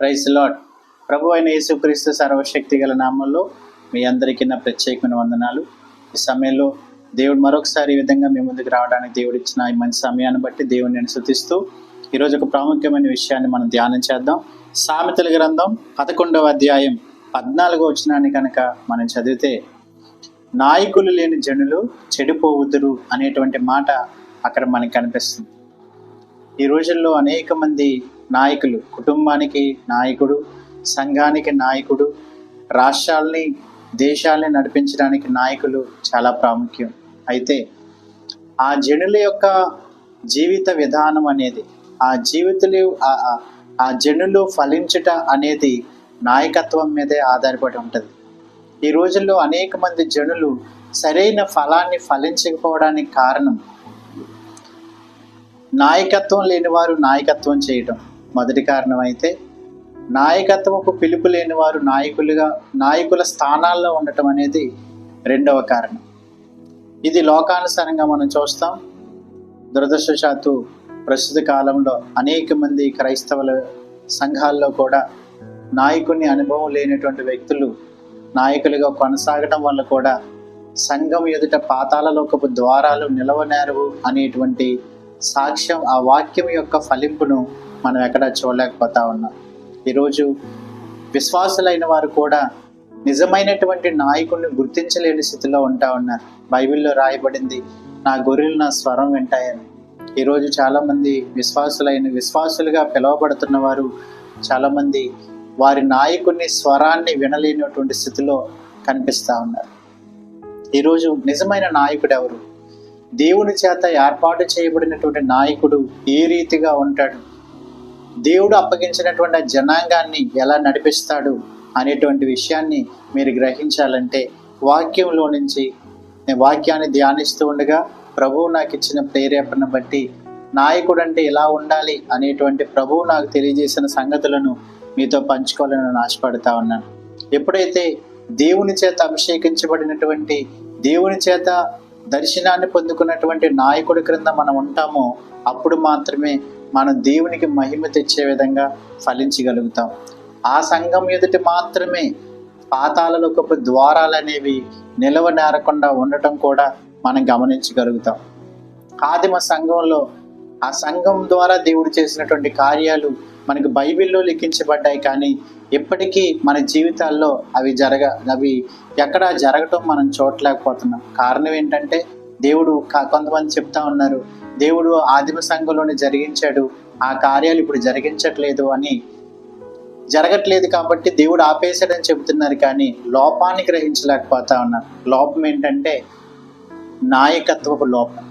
Praise lord. ప్రభు అయిన యేసుక్రీస్తు సర్వశక్తి గల నామంలో మీ అందరికీ నా ప్రత్యేకమైన వందనాలు. ఈ సమయంలో దేవుడు మరొకసారి ఈ విధంగా మీ ముందుకు రావడానికి దేవుడు ఇచ్చిన ఈ మంచి సమయాన్ని బట్టి దేవుడిని నేను శుతిస్తూ ఈరోజు ఒక ప్రాముఖ్యమైన విషయాన్ని మనం ధ్యానం చేద్దాం. సామెతల గ్రంథం పదకొండవ అధ్యాయం పద్నాలుగో వచ్చినాన్ని కనుక మనం చదివితే నాయకులు లేని జనులు చెడిపోవుదురు అనేటువంటి మాట అక్కడ మనకి కనిపిస్తుంది. ఈ రోజుల్లో అనేక మంది నాయకులు కుటుంబానికి నాయకుడు సంఘానికి నాయకుడు రాష్ట్రాల్ని దేశాల్ని నడిపించడానికి నాయకులు చాలా ప్రాముఖ్యం. అయితే ఆ జనుల యొక్క జీవిత విధానం అనేది ఆ జీవితలు ఆ- జనులు ఫలించట అనేది నాయకత్వం మీదే ఆధారపడి ఉంటుంది. ఈ రోజుల్లో అనేక మంది జనులు సరైన ఫలాన్ని ఫలించకపోవడానికి కారణం నాయకత్వం లేని వారు నాయకత్వం చేయటం. మొదటి కారణం అయితే నాయకత్వపు పిలుపు లేని వారు నాయకులుగా నాయకుల స్థానాల్లో ఉండటం అనేది రెండవ కారణం. ఇది లోకానుసారంగా మనం చూస్తాం. దురదృష్టవశాత్తు ప్రస్తుత కాలంలో అనేక మంది క్రైస్తవుల సంఘాల్లో కూడా నాయకుని అనుభవం లేనటువంటి వ్యక్తులు నాయకులుగా కొనసాగడం వల్ల కూడా సంఘం ఎదుట పాతాలలోకపు ద్వారాలు నిలవనేరవు అనేటువంటి సాక్ష్యం ఆ వాక్యం యొక్క ఫలింపును మనం ఎక్కడ చూడలేకపోతా ఉన్నాం. ఈరోజు విశ్వాసులైన వారు కూడా నిజమైనటువంటి నాయకుడిని గుర్తించలేని స్థితిలో ఉంటా ఉన్నారు. బైబిల్లో రాయబడింది నా గొర్రెలు నా స్వరం వింటాయని. ఈరోజు చాలామంది విశ్వాసులైన విశ్వాసులుగా పిలువబడుతున్న వారు చాలామంది వారి నాయకుని స్వరాన్ని వినలేనటువంటి స్థితిలో కనిపిస్తూ ఉన్నారు. ఈరోజు నిజమైన నాయకుడు ఎవరు? దేవుని చేత ఏర్పాటు చేయబడినటువంటి నాయకుడు ఏ రీతిగా ఉంటాడు? దేవుడు అప్పగించినటువంటి జనాంగాన్ని ఎలా నడిపిస్తాడు అనేటువంటి విషయాన్ని మీరు గ్రహించాలంటే వాక్యంలో నుంచి నేను వాక్యాన్ని ధ్యానిస్తూ ఉండగా ప్రభువు నాకు ఇచ్చిన ప్రేరేపణ బట్టి నాయకుడు అంటే ఎలా ఉండాలి అనేటువంటి ప్రభువు నాకు తెలియజేసిన సంగతులను మీతో పంచుకోవాలని నేను ఆశపడతా ఉన్నాను. ఎప్పుడైతే దేవుని చేత అభిషేకించబడినటువంటి దేవుని చేత దర్శనాన్ని పొందుకున్నటువంటి నాయకుడి క్రింద మనం ఉంటామో అప్పుడు మాత్రమే మనం దేవునికి మహిమ తెచ్చే విధంగా ఫలించగలుగుతాం. ఆ సంఘం ఎదుటి మాత్రమే పాతాలలోకపు ద్వారాలు అనేవి నిలవనేరకుండా ఉండటం కూడా మనం గమనించగలుగుతాం. ఆదిమ సంఘంలో ఆ సంఘం ద్వారా దేవుడు చేసినటువంటి కార్యాలు మనకు బైబిల్లో లిఖించబడ్డాయి కానీ ఇప్పటికీ మన జీవితాల్లో అవి జరగ అవి ఎక్కడ జరగటం మనం చూడలేకపోతున్నాం. కారణం ఏంటంటే దేవుడు కొంతమంది చెప్తా ఉన్నారు దేవుడు ఆదిమ సంఘంలోనే జరిగించాడు ఆ కార్యాలు ఇప్పుడు జరిగించట్లేదు అని. జరగట్లేదు కాబట్టి దేవుడు ఆపేశాడని చెబుతున్నారు కానీ లోపాన్ని గ్రహించలేకపోతా ఉన్నారు. లోపం ఏంటంటే నాయకత్వపు లోపం.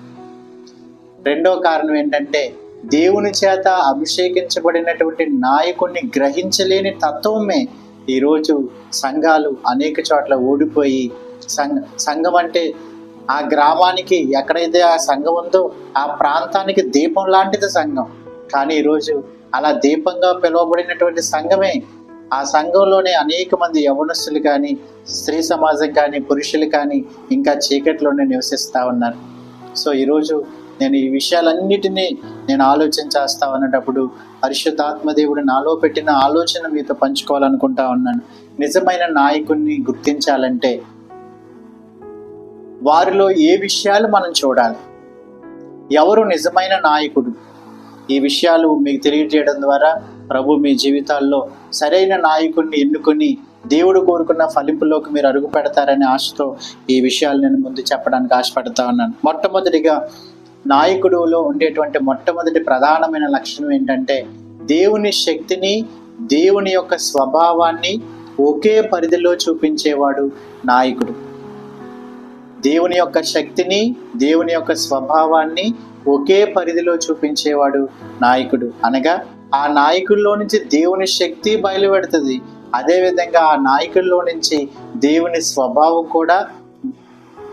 రెండో కారణం ఏంటంటే దేవుని చేత అభిషేకించబడినటువంటి నాయకుడిని గ్రహించలేని తత్వమే ఈరోజు సంఘాలు అనేక చోట్ల ఓడిపోయి సంఘ సంఘం అంటే ఆ గ్రామానికి ఎక్కడైతే ఆ సంఘం ఉందో ఆ ప్రాంతానికి దీపం లాంటిది సంఘం. కానీ ఈరోజు అలా దీపంగా పిలువబడినటువంటి సంఘమే ఆ సంఘంలోనే అనేక మంది యవనస్తులు కానీ స్త్రీ సమాజం కానీ పురుషులు కానీ ఇంకా చీకట్లోనే నివసిస్తూ ఉన్నారు. సో ఈరోజు నేను ఈ విషయాలన్నిటినీ నేను ఆలోచన చేస్తా ఉన్నటప్పుడు పరిశుద్ధాత్మ దేవుడు నాలో పెట్టిన ఆలోచన మీతో పంచుకోవాలనుకుంటా ఉన్నాను. నిజమైన నాయకుడిని గుర్తించాలంటే వారిలో ఏ విషయాలు మనం చూడాలి? ఎవరు నిజమైన నాయకుడు? ఈ విషయాలు మీకు తెలియజేయడం ద్వారా ప్రభు మీ జీవితాల్లో సరైన నాయకుడిని ఎన్నుకొని దేవుడు కోరుకున్న ఫలింపులోకి మీరు అడుగు పెడతారనే ఆశతో ఈ విషయాలు నేను ముందు చెప్పడానికి ఆశపడతా ఉన్నాను. మొట్టమొదటిగా నాయకుడులో ఉండేటువంటి మొట్టమొదటి ప్రధానమైన లక్షణం ఏంటంటే దేవుని శక్తిని దేవుని యొక్క స్వభావాన్ని ఒకే పరిధిలో చూపించేవాడు నాయకుడు. దేవుని యొక్క శక్తిని దేవుని యొక్క స్వభావాన్ని ఒకే పరిధిలో చూపించేవాడు నాయకుడు. అనగా ఆ నాయకుల్లో నుంచి దేవుని శక్తి బయలుపెడుతుంది. అదేవిధంగా ఆ నాయకుల్లో నుంచి దేవుని స్వభావం కూడా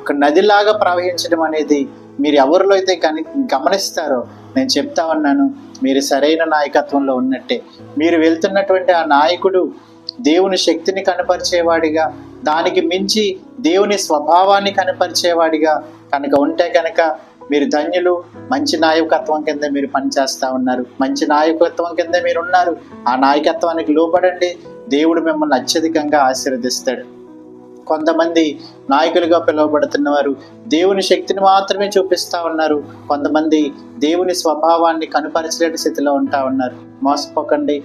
ఒక నదిలాగా ప్రవహించడం అనేది మీరు ఎవరిలో అయితే కని గమనిస్తారో నేను చెప్తా ఉన్నాను మీరు సరైన నాయకత్వంలో ఉన్నట్టే. మీరు వెళ్తున్నటువంటి ఆ నాయకుడు దేవుని శక్తిని కనపరిచేవాడిగా దానికి మించి దేవుని స్వభావాన్ని కనపరిచేవాడిగా కనుక ఉంటే కనుక మీరు ధన్యులు మంచి నాయకత్వం కింద మీరు పనిచేస్తూ ఉన్నారు. మంచి నాయకత్వం కింద మీరు ఉన్నారు ఆ నాయకత్వానికి లోపడండి దేవుడు మిమ్మల్ని అత్యధికంగా ఆశీర్వదిస్తాడు. కొంతమంది నాయకులుగా పిలువబడుతున్న వారు దేవుని శక్తిని మాత్రమే చూపిస్తా ఉన్నారు. కొంతమంది దేవుని స్వభావాన్ని కనుపరచలేని స్థితిలో ఉంటా ఉన్నారు. మోసపోకండి.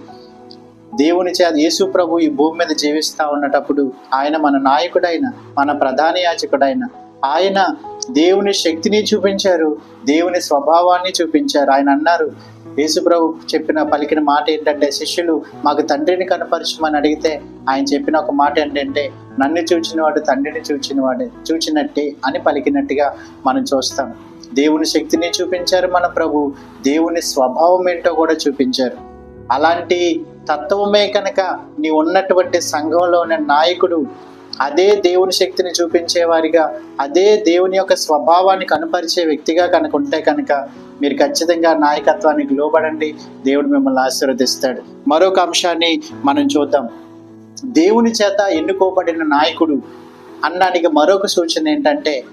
దేవుని చేత యేసు ప్రభు ఈ భూమి మీద జీవిస్తూ ఉన్నటప్పుడు ఆయన మన నాయకుడైన మన ప్రధాన యాచకుడైన ఆయన దేవుని శక్తిని చూపించారు దేవుని స్వభావాన్ని చూపించారు. ఆయన అన్నారు యేసు ప్రభు చెప్పిన పలికిన మాట ఏంటంటే శిష్యులు మాకు తండ్రిని కనపరచమని అడిగితే ఆయన చెప్పిన ఒక మాట ఏంటంటే నన్ను చూచినవాడు తండ్రిని చూచినవాడే చూచినట్టే అని పలికినట్టుగా మనం చూస్తాం. దేవుని శక్తిని చూపించారు మన ప్రభు దేవుని స్వభావం ఏంటో కూడా చూపించారు. అలాంటి తత్వమే కనుక నీ ఉన్నటువంటి సంఘంలో ఉన్న నాయకుడు అదే దేవుని శక్తిని చూపించేవారిగా అదే దేవుని యొక్క స్వభావాన్ని కనుపరిచే వ్యక్తిగా కనుక ఉంటే కనుక మీరు ఖచ్చితంగా నాయకత్వానికి లోబడండి. దేవుడు మిమ్మల్ని ఆశీర్వదిస్తాడు. మరొక అంశాన్ని మనం చూద్దాం. దేవుని చేత ఎన్నుకోబడిన నాయకుడు అన్నానికి మరొక సూచన ఏంటంటే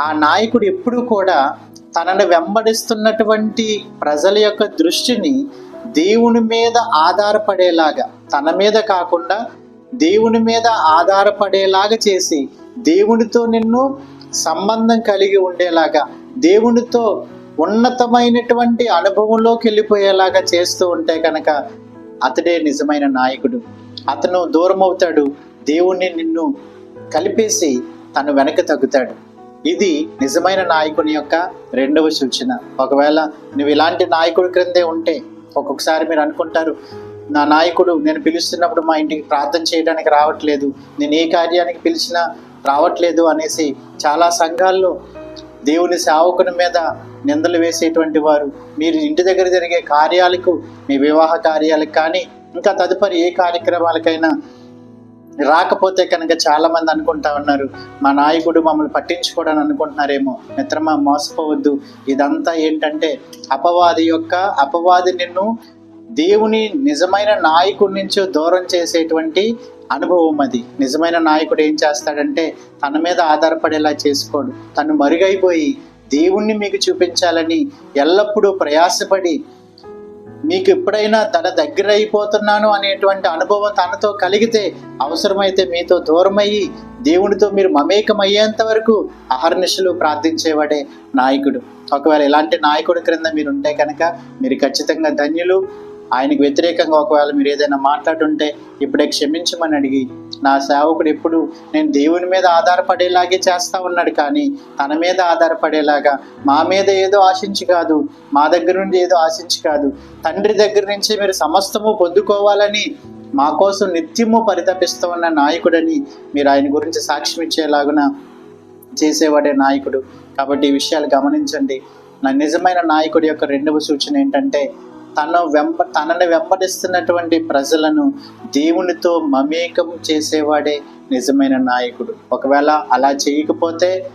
ఆ నాయకుడు ఎప్పుడూ కూడా తనను వెంబడిస్తున్నటువంటి ప్రజల యొక్క దృష్టిని దేవుని మీద ఆధారపడేలాగా తన మీద కాకుండా దేవుని మీద ఆధారపడేలాగా చేసి దేవునితో నిన్ను సంబంధం కలిగి ఉండేలాగా దేవునితో ఉన్నతమైనటువంటి అనుభవంలోకి వెళ్ళిపోయేలాగా చేస్తూ ఉంటే కనుక అతడే నిజమైన నాయకుడు. అతను దూరం అవుతాడు దేవుణ్ణి నిన్ను కలిపేసి తను వెనక తగ్గుతాడు. ఇది నిజమైన నాయకుని యొక్క రెండవ సూచన. ఒకవేళ నువ్వు ఇలాంటి నాయకుడి క్రిందే ఉంటే ఒక్కొక్కసారి మీరు అనుకుంటారు నా నాయకుడు నేను పిలుస్తున్నప్పుడు మా ఇంటికి ప్రార్థన చేయడానికి రావట్లేదు. నేను ఏ కార్యానికి పిలిచినా రావట్లేదు అనేసి చాలా సంఘాల్లో దేవుని సేవకుని మీద నిందలు వేసేటువంటి వారు. మీరు ఇంటి దగ్గర జరిగే కార్యాలకు మీ వివాహ కార్యాలకు కానీ ఇంకా తదుపరి ఏ కార్యక్రమాలకైనా రాకపోతే కనుక చాలామంది అనుకుంటా ఉన్నారు మా నాయకుడు మమ్మల్ని పట్టించుకోడని అనుకుంటున్నారేమో. మిత్రమా మోసపోవద్దు. ఇదంతా ఏంటంటే అపవాది యొక్క అపవాది నిన్ను దేవుని నిజమైన నాయకుడి నుంచి దూరం చేసేటువంటి అనుభవం అది. నిజమైన నాయకుడు ఏం చేస్తాడంటే తన మీద ఆధారపడేలా చేసుకోడు. తను మరుగైపోయి దేవుణ్ణి మీకు చూపించాలని ఎల్లప్పుడూ ప్రయాసపడి మీకు ఎప్పుడైనా తన దగ్గర అయిపోతున్నాను అనేటువంటి అనుభవం తనతో కలిగితే అవసరమైతే మీతో దూరమయ్యి దేవునితో మీరు మమేకమయ్యేంత వరకు అహర్నిశలు ప్రార్థించేవాడే నాయకుడు. ఒకవేళ ఇలాంటి నాయకుడి క్రింద మీరు ఉంటే కనుక మీరు ఖచ్చితంగా ధన్యులు. ఆయనకు వ్యతిరేకంగా ఒకవేళ మీరు ఏదైనా మాట్లాడుంటే ఇప్పుడే క్షమించమని అడిగి నా సేవకుడు ఎప్పుడు నేను దేవుని మీద ఆధారపడేలాగే చేస్తా ఉన్నాడు కానీ తన మీద ఆధారపడేలాగా మా మీద ఏదో ఆశించి కాదు మా దగ్గర నుండి ఏదో ఆశించి కాదు. తండ్రి దగ్గర నుంచి మీరు సమస్తము పొందుకోవాలని మా కోసం నిత్యము పరితపిస్తూ ఉన్న నాయకుడని మీరు ఆయన గురించి సాక్ష్యం ఇచ్చేలాగున చేసేవాడే నాయకుడు. కాబట్టి ఈ విషయాలు గమనించండి. నా నిజమైన నాయకుడి యొక్క రెండవ సూచన ఏంటంటే తన వెంబ తనని వెంబడిస్తున్నటువంటి ప్రజలను దేవునితో మమేకం చేసేవాడే నిజమైన నాయకుడు. ఒకవేళ అలా చేయకపోతే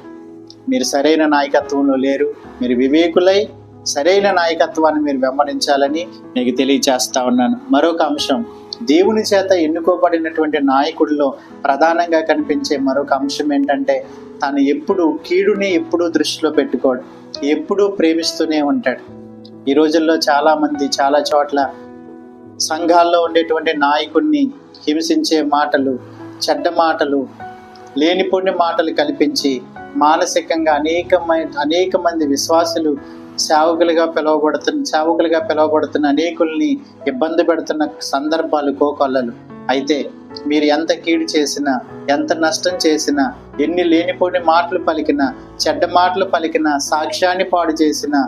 మీరు సరైన నాయకత్వంలో లేరు మీరు వివేకులై సరైన నాయకత్వాన్ని మీరు వెంబడించాలని మీకు తెలియచేస్తా ఉన్నాను. మరొక అంశం దేవుని చేత ఎన్నుకోబడినటువంటి నాయకుడిలో ప్రధానంగా కనిపించే మరొక అంశం ఏంటంటే తను ఎప్పుడు కీడుని ఎప్పుడూ దృష్టిలో పెట్టుకోడు ఎప్పుడూ ప్రేమిస్తూనే ఉంటాడు. ఈ రోజుల్లో చాలామంది చాలా చోట్ల సంఘాల్లో ఉండేటువంటి నాయకుడిని హింసించే మాటలు చెడ్డ మాటలు లేనిపోని మాటలు కల్పించి మానసికంగా అనేకమైన అనేక మంది విశ్వాసులు సేవకులుగా పిలువబడుతున్న సేవకులుగా పిలువబడుతున్న అనేకుల్ని ఇబ్బంది పెడుతున్న సందర్భాలు కోకొల్లలు అయితే మీరు ఎంత కీడు చేసినా ఎంత నష్టం చేసినా ఎన్ని లేనిపోని మాటలు పలికినా చెడ్డ మాటలు పలికినా సాక్ష్యాన్ని పాడు చేసినా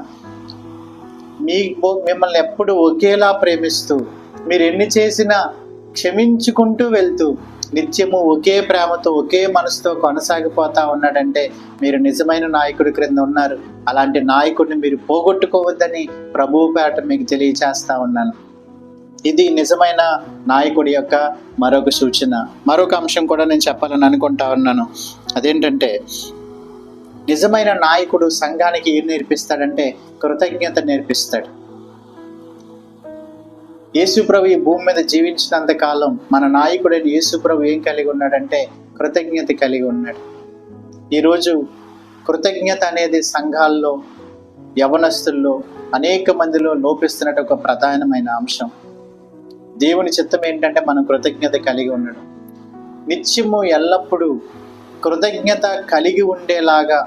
మీ మిమ్మల్ని ఎప్పుడు ఒకేలా ప్రేమిస్తూ మీరు ఎన్ని చేసినా క్షమించుకుంటూ వెళ్తూ నిత్యము ఒకే ప్రేమతో ఒకే మనసుతో కొనసాగిపోతా ఉన్నాడంటే మీరు నిజమైన నాయకుడి క్రింద ఉన్నారు. అలాంటి నాయకుడిని మీరు పోగొట్టుకోవద్దని ప్రభువు పేట మీకు తెలియచేస్తా ఉన్నాను. ఇది నిజమైన నాయకుడి యొక్క మరొక సూచన. మరొక అంశం కూడా నేను చెప్పాలని అనుకుంటా ఉన్నాను. అదేంటంటే నిజమైన నాయకుడు సంఘానికి ఏం నేర్పిస్తాడంటే కృతజ్ఞత నేర్పిస్తాడు. యేసుప్రభు ఈ భూమి మీద జీవించినంత కాలం మన నాయకుడైన యేసుప్రభు ఏం కలిగి ఉన్నాడంటే కృతజ్ఞత కలిగి ఉన్నాడు. ఈరోజు కృతజ్ఞత అనేది సంఘాల్లో యవనస్తుల్లో అనేక మందిలో లోపిస్తున్నట్టు ఒక ప్రధానమైన అంశం. దేవుని చిత్తం ఏంటంటే మనం కృతజ్ఞత కలిగి ఉండడం. నిత్యము ఎల్లప్పుడూ కృతజ్ఞత కలిగి ఉండేలాగా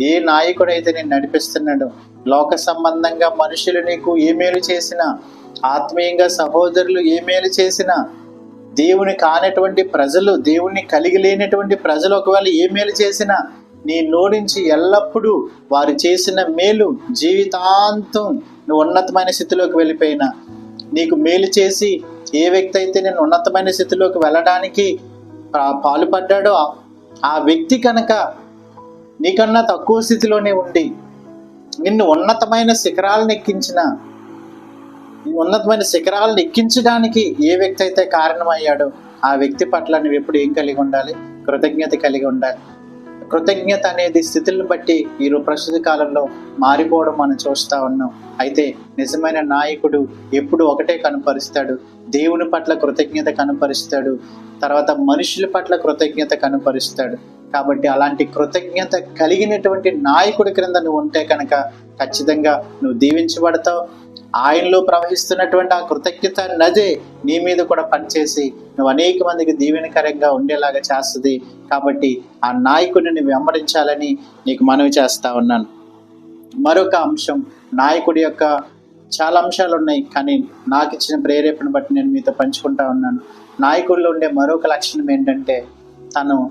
ఏ నాయకుడైతే నేను నడిపిస్తున్నాడో లోక సంబంధంగా మనుషులు నీకు ఏ మేలు చేసినా ఆత్మీయంగా సహోదరులు ఏ మేలు చేసినా దేవుని కానటువంటి ప్రజలు దేవుణ్ణి కలిగి లేనటువంటి ప్రజలు ఒకవేళ ఏ మేలు చేసినా నీ నోడించి ఎల్లప్పుడూ వారు చేసిన మేలు జీవితాంతం నువ్వు ఉన్నతమైన స్థితిలోకి వెళ్ళిపోయినా. నీకు మేలు చేసి ఏ వ్యక్తి అయితే నేను ఉన్నతమైన స్థితిలోకి వెళ్ళడానికి పా- పాలుపడ్డాడో ఆ- వ్యక్తి కనుక నీకన్నా తక్కువ స్థితిలోనే ఉండి నిన్ను ఉన్నతమైన శిఖరాలను ఎక్కించిన ఉన్నతమైన శిఖరాలను ఎక్కించడానికి ఏ వ్యక్తి అయితే కారణమయ్యాడో ఆ వ్యక్తి పట్ల నువ్వు ఎప్పుడు ఏం కలిగి ఉండాలి? కృతజ్ఞత కలిగి ఉండాలి. కృతజ్ఞత అనేది స్థితులను బట్టి వీరు ప్రస్తుత కాలంలో మారిపోవడం మనం చూస్తూ ఉన్నాం. అయితే నిజమైన నాయకుడు ఎప్పుడు ఒకటే కనపరుస్తాడు. దేవుని పట్ల కృతజ్ఞత కనపరుస్తాడు. తర్వాత మనుషుల పట్ల కృతజ్ఞత కనపరుస్తాడు. కాబట్టి అలాంటి కృతజ్ఞత కలిగినటువంటి నాయకుడి క్రింద నువ్వు ఉంటే కనుక ఖచ్చితంగా నువ్వు దీవించబడతావు. ఆయనలో ప్రవహిస్తున్నటువంటి ఆ కృతజ్ఞత నదే నీ మీద కూడా పనిచేసి నువ్వు అనేక మందికి దీవెనకరంగా ఉండేలాగా చేస్తుంది. కాబట్టి ఆ నాయకుడిని వెంబడించాలని నీకు మనవి చేస్తా ఉన్నాను. మరొక అంశం నాయకుడి యొక్క చాలా అంశాలు ఉన్నాయి కానీ నాకు ఇచ్చిన ప్రేరేపణ బట్టి నేను మీతో పంచుకుంటా ఉన్నాను. నాయకుడిలో ఉండే మరొక లక్షణం ఏంటంటే తను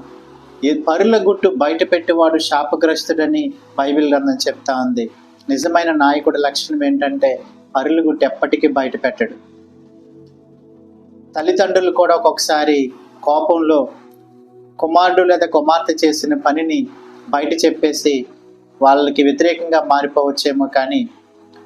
ఈ పరుల గుట్టు బయట పెట్టేవాడు శాపగ్రస్తుడని బైబిల్ గ్రంథం చెప్తా ఉంది. నిజమైన నాయకుడి లక్షణం ఏంటంటే పరుల ఎప్పటికీ బయట పెట్టడు. తల్లిదండ్రులు కూడా ఒక్కొక్కసారి కోపంలో కుమారుడు లేదా కుమార్తె చేసిన పనిని బయట చెప్పేసి వాళ్ళకి వ్యతిరేకంగా మారిపోవచ్చేమో కానీ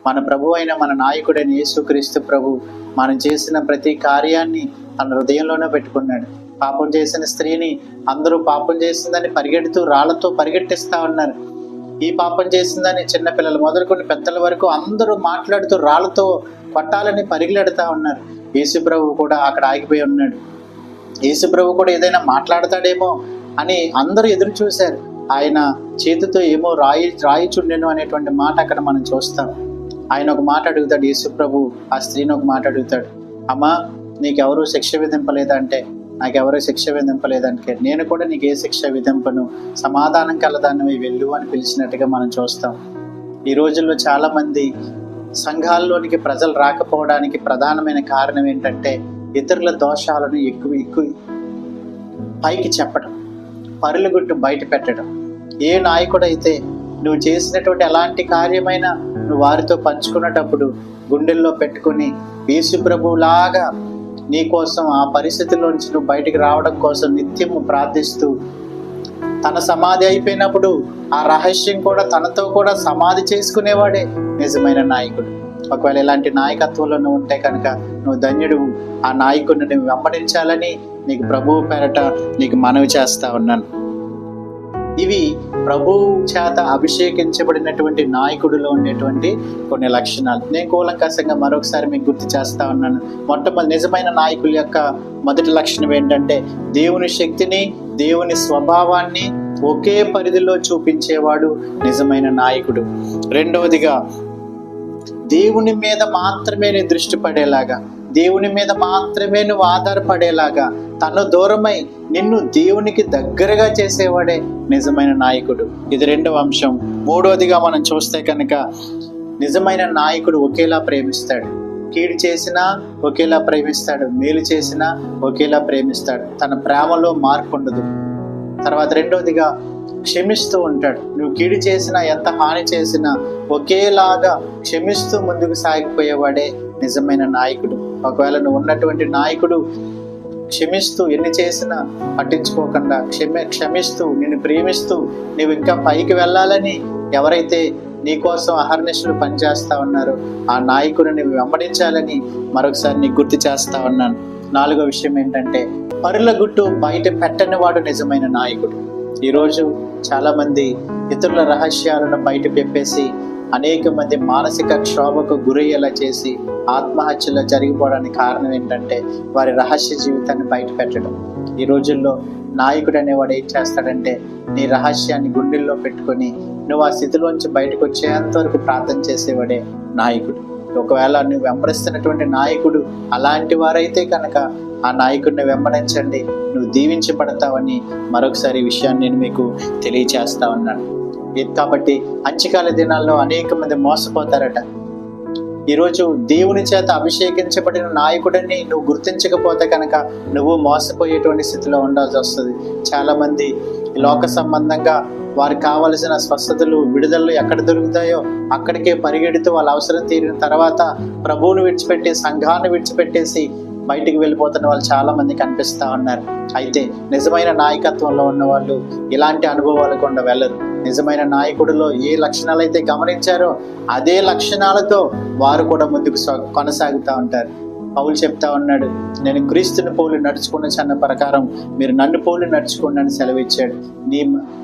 మన ప్రభు అయిన మన నాయకుడైన యేసుక్రీస్తు ప్రభు మనం చేసిన ప్రతి కార్యాన్ని తన హృదయంలోనే పెట్టుకున్నాడు. పాపం చేసిన స్త్రీని అందరూ పాపం చేసిందని పరిగెడుతూ రాళ్ళతో పరిగెట్టిస్తా ఉన్నారు. ఈ పాపం చేసిందని చిన్నపిల్లలు మొదలుకొని పెద్దల వరకు అందరూ మాట్లాడుతూ రాళ్ళతో కొట్టాలని పరిగెడతా ఉన్నారు. యేసుప్రభు కూడా అక్కడ ఆగిపోయి ఉన్నాడు. యేసుప్రభు కూడా ఏదైనా మాట్లాడతాడేమో అని అందరూ ఎదురు చూశారు. ఆయన చేతితో ఏమో రాయి రాయిచుండెను అనేటువంటి మాట అక్కడ మనం చూస్తాం. ఆయన ఒక మాట అడుగుతాడు. యేసుప్రభు ఆ స్త్రీని ఒక మాట అడుగుతాడు. అమ్మా నీకెవరూ శిక్ష విధింపలేదంటే నాకెవరూ శిక్ష విధింపలేదంటే నేను కూడా నీకు ఏ శిక్ష విధింపను. సమాధానం కలదాన్ని వెళ్ళు అని పిలిచినట్టుగా మనం చూస్తాం. ఈ రోజుల్లో చాలామంది సంఘాల్లోనికి ప్రజలు రాకపోవడానికి ప్రధానమైన కారణం ఏంటంటే ఇతరుల దోషాలను ఎక్కువ ఎక్కువ పైకి చెప్పడం పరులుగుట్టు బయట పెట్టడం. ఏ నాయకుడైతే నువ్వు చేసినటువంటి ఎలాంటి కార్యమైనా నువ్వు వారితో పంచుకునేటప్పుడు గుండెల్లో పెట్టుకుని యేసు ప్రభువులాగా నీ కోసం ఆ పరిస్థితిలోంచి నువ్వు బయటికి రావడం కోసం నిత్యము ప్రార్థిస్తూ తన సమాధి అయిపోయినప్పుడు ఆ రహస్యం కూడా తనతో కూడా సమాధి చేసుకునేవాడే నిజమైన నాయకుడు. ఒకవేళ ఇలాంటి నాయకత్వంలో నువ్వు ఉంటే కనుక నువ్వు ధన్యుడు ఆ నాయకుడిని నువ్వు వెంబడించాలని నీకు ప్రభువు పేరట నీకు మనవి చేస్తా ఉన్నాను. ఇవి ప్రభువు చేత అభిషేకించబడినటువంటి నాయకుడిలో ఉండేటువంటి కొన్ని లక్షణాలు. నేను కూలంకసంగా మరొకసారి మీకు గుర్తు చేస్తా ఉన్నాను. మొట్టమొదటి నిజమైన నాయకుల యొక్క మొదటి లక్షణం ఏంటంటే దేవుని శక్తిని దేవుని స్వభావాన్ని ఒకే పరిధిలో చూపించేవాడు నిజమైన నాయకుడు. రెండవదిగా దేవుని మీద మాత్రమే దృష్టి పడేలాగా దేవుని మీద మాత్రమే నువ్వు ఆధారపడేలాగా తను దూరమై నిన్ను దేవునికి దగ్గరగా చేసేవాడే నిజమైన నాయకుడు. ఇది రెండవ అంశం. మూడవదిగా మనం చూస్తే కనుక నిజమైన నాయకుడు ఒకేలా ప్రేమిస్తాడు. కీడు చేసినా ఒకేలా ప్రేమిస్తాడు. మేలు చేసినా ఒకేలా ప్రేమిస్తాడు. తన ప్రేమలో మార్పు ఉండదు. తర్వాత రెండవదిగా క్షమిస్తూ ఉంటాడు. నువ్వు కీడు చేసినా ఎంత హాని చేసినా ఒకేలాగా క్షమిస్తూ ముందుకు సాగిపోయేవాడే నిజమైన నాయకుడు. ఒకవేళ నువ్వు ఉన్నటువంటి నాయకుడు క్షమిస్తూ ఎన్ని చేసినా పట్టించుకోకుండా క్షమి క్షమిస్తూ నిన్ను ప్రేమిస్తూ నువ్వు ఇంకా పైకి వెళ్ళాలని ఎవరైతే నీకోసం అహర్నిశలు పనిచేస్తా ఉన్నారో ఆ నాయకుడిని వెంబడించాలని మరొకసారి నీకు గుర్తు చేస్తా ఉన్నాను. నాలుగో విషయం ఏంటంటే పరుల గుట్టు బయట పెట్టని వాడు నిజమైన నాయకుడు. ఈరోజు చాలామంది ఇతరుల రహస్యాలను బయట పెప్పేసి అనేక మంది మానసిక క్షోభకు గురయ్యేలా చేసి ఆత్మహత్యలో జరిగిపోవడానికి కారణం ఏంటంటే వారి రహస్య జీవితాన్ని బయట పెట్టడం. ఈ రోజుల్లో నాయకుడు అనేవాడు ఏం చేస్తాడంటే నీ రహస్యాన్ని గుండెల్లో పెట్టుకొని నువ్వు ఆ స్థితిలోంచి బయటకు వచ్చేంత వరకు ప్రార్థన చేసేవాడే నాయకుడు. ఒకవేళ నువ్వు వెంబడిస్తున్నటువంటి నాయకుడు అలాంటి వారైతే కనుక ఆ నాయకుడిని వెంబడించండి నువ్వు దీవించబడతావని మరొకసారి విషయాన్ని నేను మీకు తెలియచేస్తా ఉన్నాను. కాబట్టి అంచికాల దినాల్లో అనేక మంది మోసపోతారట. ఈరోజు దేవుని చేత అభిషేకించబడిన నాయకుడిని నువ్వు గుర్తించకపోతే కనుక నువ్వు మోసపోయేటువంటి స్థితిలో ఉండాల్సి వస్తుంది. చాలామంది లోక సంబంధంగా వారికి కావలసిన స్వస్థతలు విడుదలలు ఎక్కడ దొరుకుతాయో అక్కడికే పరిగెడుతూ వాళ్ళ అవసరం తీరిన తర్వాత ప్రభువును విడిచిపెట్టి సంఘాన్ని విడిచిపెట్టేసి బయటికి వెళ్ళిపోతున్న వాళ్ళు చాలా మంది ఉన్నారు. అయితే నిజమైన నాయకత్వంలో ఉన్న వాళ్ళు ఇలాంటి అనుభవాలు కూడా వెళ్ళరు. నిజమైన నాయకుడిలో ఏ లక్షణాలు అయితే గమనించారో అదే లక్షణాలతో వారు కూడా ముందుకు కొనసాగుతూ ఉంటారు. పౌలు చెప్తా ఉన్నాడు నేను క్రీస్తుని పౌలు నడుచుకున్న చిన్న ప్రకారం మీరు నన్ను పౌలు నడుచుకోండి అని సెలవిచ్చాడు. నీ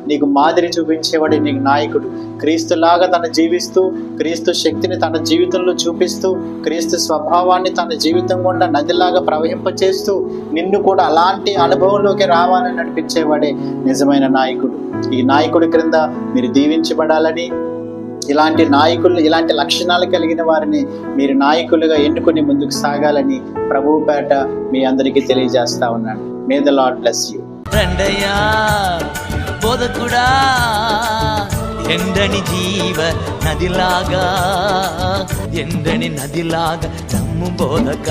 నీకు మాదిరి చూపించేవాడే నీకు నాయకుడు. క్రీస్తులాగా తన జీవిస్తూ క్రీస్తు శక్తిని తన జీవితంలో చూపిస్తూ క్రీస్తు స్వభావాన్ని తన జీవితం గుండా నదిలాగా ప్రవహింపచేస్తూ నిన్ను కూడా అలాంటి అనుభవంలోకి రావాలని నడిపించేవాడే నిజమైన నాయకుడు. ఈ నాయకుడి క్రింద మీరు దీవించబడాలని ఇలాంటి నాయకులు ఇలాంటి లక్షణాలు కలిగిన వారిని మీరు నాయకులుగా ఎన్నుకొని ముందుకు సాగాలని ప్రభుపేట మీ అందరికీ తెలియజేస్తా ఉన్నాను. May the lord bless you రండయ్యా బోధకుడా ఎండని జీవ నదిలాగా ఎండని నదిలాగా దమ్ము బోధక.